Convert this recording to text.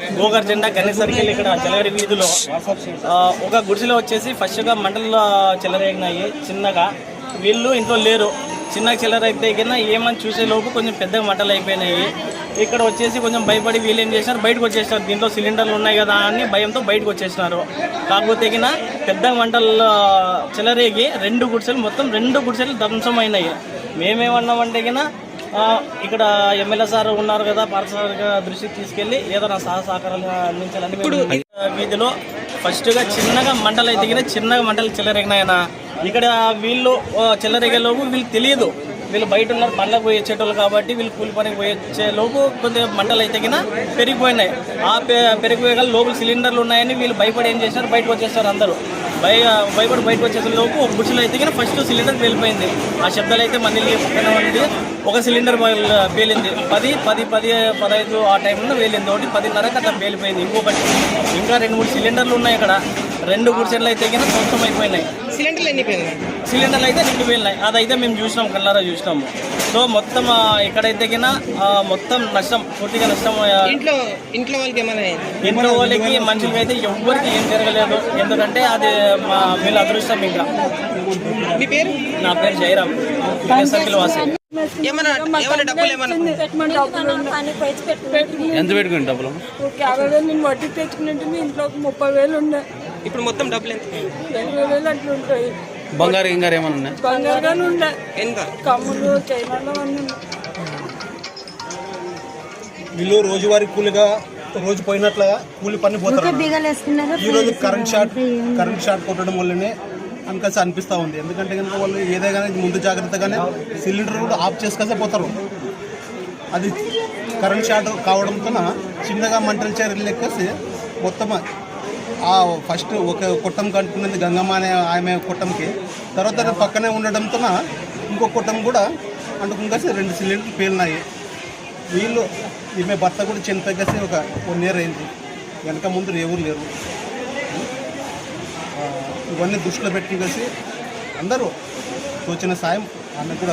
గోగర్ జెండా గణేష్ సర్కిల్ ఇక్కడ చెలగరి వీధిలో ఒక గుడిసెలో వచ్చేసి ఫస్ట్గా మంటలు చెలరేగినాయి చిన్నగా. వీళ్ళు ఇంట్లో లేరు. చిన్నగా చెలరైతే కన్నా ఏమని చూసే లోపు కొంచెం పెద్దగా మంటలు అయిపోయినాయి. ఇక్కడ వచ్చేసి కొంచెం భయపడి వీళ్ళు ఏం చేసినారు? బయటకు వచ్చేసినారు. దీంట్లో సిలిండర్లు ఉన్నాయి కదా అని భయంతో బయటకు వచ్చేసినారు. కాకపోతే కినా పెద్ద మంటలు చెలరేగి రెండు గుడిసెలు మొత్తం రెండు గుడిసెలు ధ్వంసమైనాయి. మేమేమన్నామంటే కినా ఇక్కడ ఎమ్మెల్యే సార్ ఉన్నారు కదా పార్సల్ దృష్టికి తీసుకెళ్ళి ఏదైనా సహా సహకారాలు అందించాలని ఇప్పుడు వీధిలో ఫస్ట్గా చిన్నగా మంటలు అయితే గిన చిన్నగా మంటలు చెల్లరేగినాయన ఇక్కడ వీళ్ళు చెల్లరేగేలోపు వీళ్ళు తెలియదు. వీళ్ళు బయట ఉన్నారు పండ్లకు పోయి వచ్చేటోళ్ళు కాబట్టి వీళ్ళు కూలి పనికి పోయి వచ్చే లోపు కొద్దిగా మంటలు అయితే కింద పెరిగిపోయినాయి. ఆ పెరిగిపోయే లోపల సిలిండర్లు ఉన్నాయని వీళ్ళు భయపడి ఏం చేశారు? బయటకు వచ్చేస్తారు అందరూ. భయ భయపడి బయటకు వచ్చేసే లోపు ఒక బుడ్సులు అయితే కింద ఫస్ట్ సిలిండర్ పేలిపోయింది. ఆ శబ్దాలు అయితే మళ్ళీ పక్కన ఉండి ఒక సిలిండర్ పేలింది. పది పది పది పదహైదు ఆ టైంలో వేలింది ఒకటి పదిన్నరకు అట్లా పేలిపోయింది. ఇంకొకటి ఇంకా రెండు మూడు సిలిండర్లు ఉన్నాయి ఇక్కడ. రెండు గుడిసెలు అయితే కింద సొంతం అయిపోయినాయి. సిలిండర్లు ఎన్ని సిలిండర్లు అయితే రెండు పేలినాయి అదైతే మేము చూసినాం కళ్ళారా చూసినాము. సో మొత్తం ఎక్కడైతే మొత్తం నష్టం పూర్తిగా నష్టం ఇంట్లో ఇంట్లో వాళ్ళకి ఏమైనా? ఇంట్లో వాళ్ళకి మనుషులకి అయితే ఎవ్వరికి ఏం జరగలేదు. ఎందుకంటే అది మా వీళ్ళ అదృష్టం ఇంకా. మీ పేరు? నా పేరు జయరామ్. సర్కిల్ వాసి. ఏమైనా ఏమైనా డబ్బులు ఏమైనా ఎంత పెట్టుకుని డబ్బులు? యాభై వేలు నేను వడ్డీ తెచ్చుకున్నట్టు ఇంట్లో ముప్పై వేలు ఉన్నాయి. ఇప్పుడు మొత్తం డబ్బులు ఎంత? ఇరవై వేలు అట్లా ఉంటాయి. బంగారు గింగారు ఏమైనా ఉన్నాయి? ఉండే. ఎంత కమ్ములు చైనాలో. వీళ్ళు రోజువారీ కూలిగా రోజు పోయినట్లుగా కూలి పని పోతారు ఈ రోజు కరెంట్ షాట్ కరెంట్ షాట్ కొట్టడం వల్లనే అనికసి అనిపిస్తూ ఉంది. ఎందుకంటే కనుక వాళ్ళు ఏదైనా ముందు జాగ్రత్తగానే సిలిండర్ కూడా ఆఫ్ చేసుకొస్తే పోతారు. అది కరెంట్ షాట్ కావడంతో చిన్నగా మంటలు చర్యలు లెక్కేసి మొత్తం ఫస్ట్ ఒక కొట్టం కంటున్నది గంగమ్మ అనే ఆమె కొట్టంకి. తర్వాత పక్కనే ఉండడంతో ఇంకో కొట్టం కూడా అంటుకుంకేసి రెండు సిలిండర్లు పేలినాయి. వీళ్ళు ఈమె భర్త కూడా చనిపోయేసి ఒక వన్ ఇయర్ అయింది. వెనక ముందు ఎవరు లేరు. ఇవన్నీ దృష్టిలో పెట్టుకేసి అందరూ తోచిన సాయం ఆమె కూడా